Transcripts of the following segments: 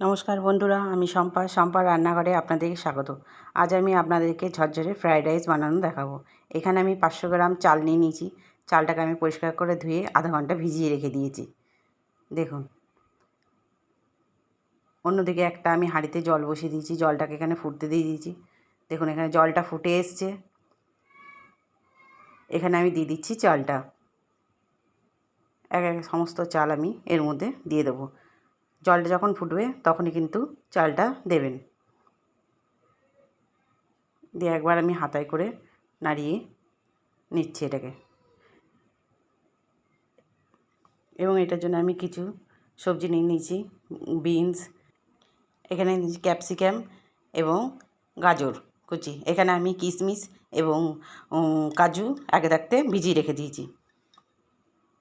নমস্কার বন্ধুরা, আমি শম্পা শম্পা রান্নাঘরে আপনাদেরকে স্বাগত। আজ আমি আপনাদেরকে ঝরঝরে ফ্রায়েড রাইস বানানো দেখাবো। এখানে আমি পাঁচশো গ্রাম চাল নিয়ে নিয়েছি। চালটাকে আমি পরিষ্কার করে ধুয়ে আধা ঘণ্টা ভিজিয়ে রেখে দিয়েছি। দেখুন। অন্যদিকে একটা আমি হাঁড়িতে জল বসিয়ে দিয়েছি। জলটাকে এখানে ফুটতে দিয়ে দিয়েছি। দেখুন, এখানে জলটা ফুটে এসছে। এখানে আমি দিয়ে দিচ্ছি চালটা। এক এক সমস্ত চাল আমি এর মধ্যে দিয়ে দেবো। জলটা যখন ফুটবে তখনই কিন্তু চালটা দেবেন। দিয়ে একবার আমি হাতায় করে নাড়িয়ে নিচ্ছি এটাকে। এবং এটার জন্য আমি কিছু সবজি নিয়ে নিয়েছি, বিনস, এখানে নিয়েছি ক্যাপসিকাম এবং গাজর কুচি। এখানে আমি কিশমিশ এবং কাজু আগে থাকতে ভিজিয়ে রেখে দিয়েছি।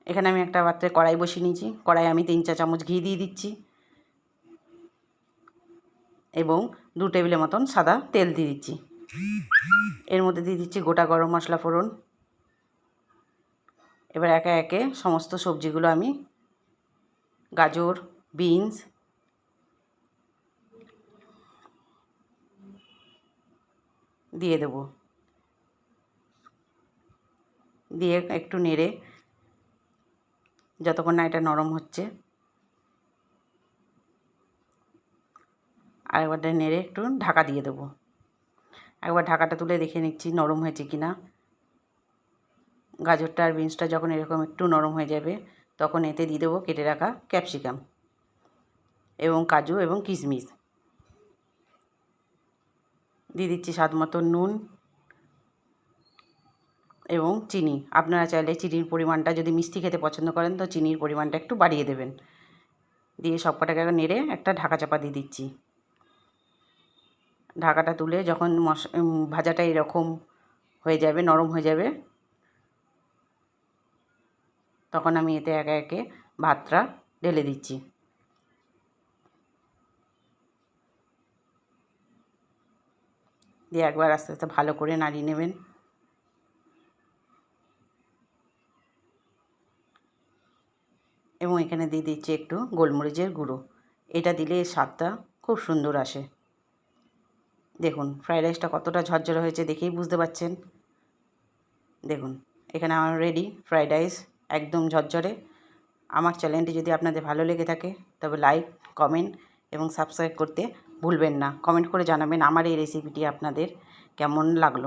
এখানে আমি একটা পাত্রে কড়াই বসিয়ে নিয়েছি। কড়াই আমি তিন চা চামচ ঘি দিয়ে দিচ্ছি। এবং দু টেবিলের মতন সাদা তেল দিয়ে দিচ্ছি। এর মধ্যে দিয়ে দিচ্ছি গোটা গরম মশলা ফোড়ন। এবার একে একে সমস্ত সবজিগুলো আমি গাজর, বিনস, দিয়ে দেব। দিয়ে একটু নেড়ে যতক্ষণ না এটা নরম হচ্ছে আরেকবার নেড়ে একটু ঢাকা দিয়ে দেবো। একবার ঢাকাটা তুলে দেখে নিচ্ছি নরম হয়েছে কি না। গাজরটা আর বিনসটা যখন এরকম একটু নরম হয়ে যাবে, তখন এতে দিয়ে দেবো কেটে রাখা ক্যাপসিকাম এবং কাজু এবং কিশমিশ। দিয়ে দিচ্ছি স্বাদ মতো নুন এবং চিনি। আপনারা চাইলে চিনির পরিমাণটা যদি মিষ্টি খেতে পছন্দ করেন, তো চিনির পরিমাণটা একটু বাড়িয়ে দেবেন। দিয়ে সব কটাকে নেড়ে একটা ঢাকা চাপা দিয়ে দিচ্ছি। ঢাকাটা তুলে যখন মশ ভাজাটা এরকম হয়ে যাবে, নরম হয়ে যাবে, তখন আমি এতে একে একে ভাতটা ঢেলে দিচ্ছি। দিয়ে একবার আস্তে আস্তে ভালো করে নাড়িয়ে নেবেন। এবং এখানে দিয়ে দিচ্ছি একটু গোলমরিচের গুঁড়ো। এটা দিলে স্বাদটা খুব সুন্দর আসে। দেখুন ফ্রাইড রাইসটা কতটা ঝরঝরে হয়েছে দেখেই বুঝতে পারছেন। দেখুন, এখানে আমার রেডি ফ্রাইড রাইস একদম ঝরঝরে। আমার চ্যানেলটি যদি আপনাদের ভালো লেগে থাকে, তবে লাইক কমেন্ট এবং সাবস্ক্রাইব করতে ভুলবেন না। কমেন্ট করে জানাবেন আমার এই রেসিপিটি আপনাদের কেমন লাগল।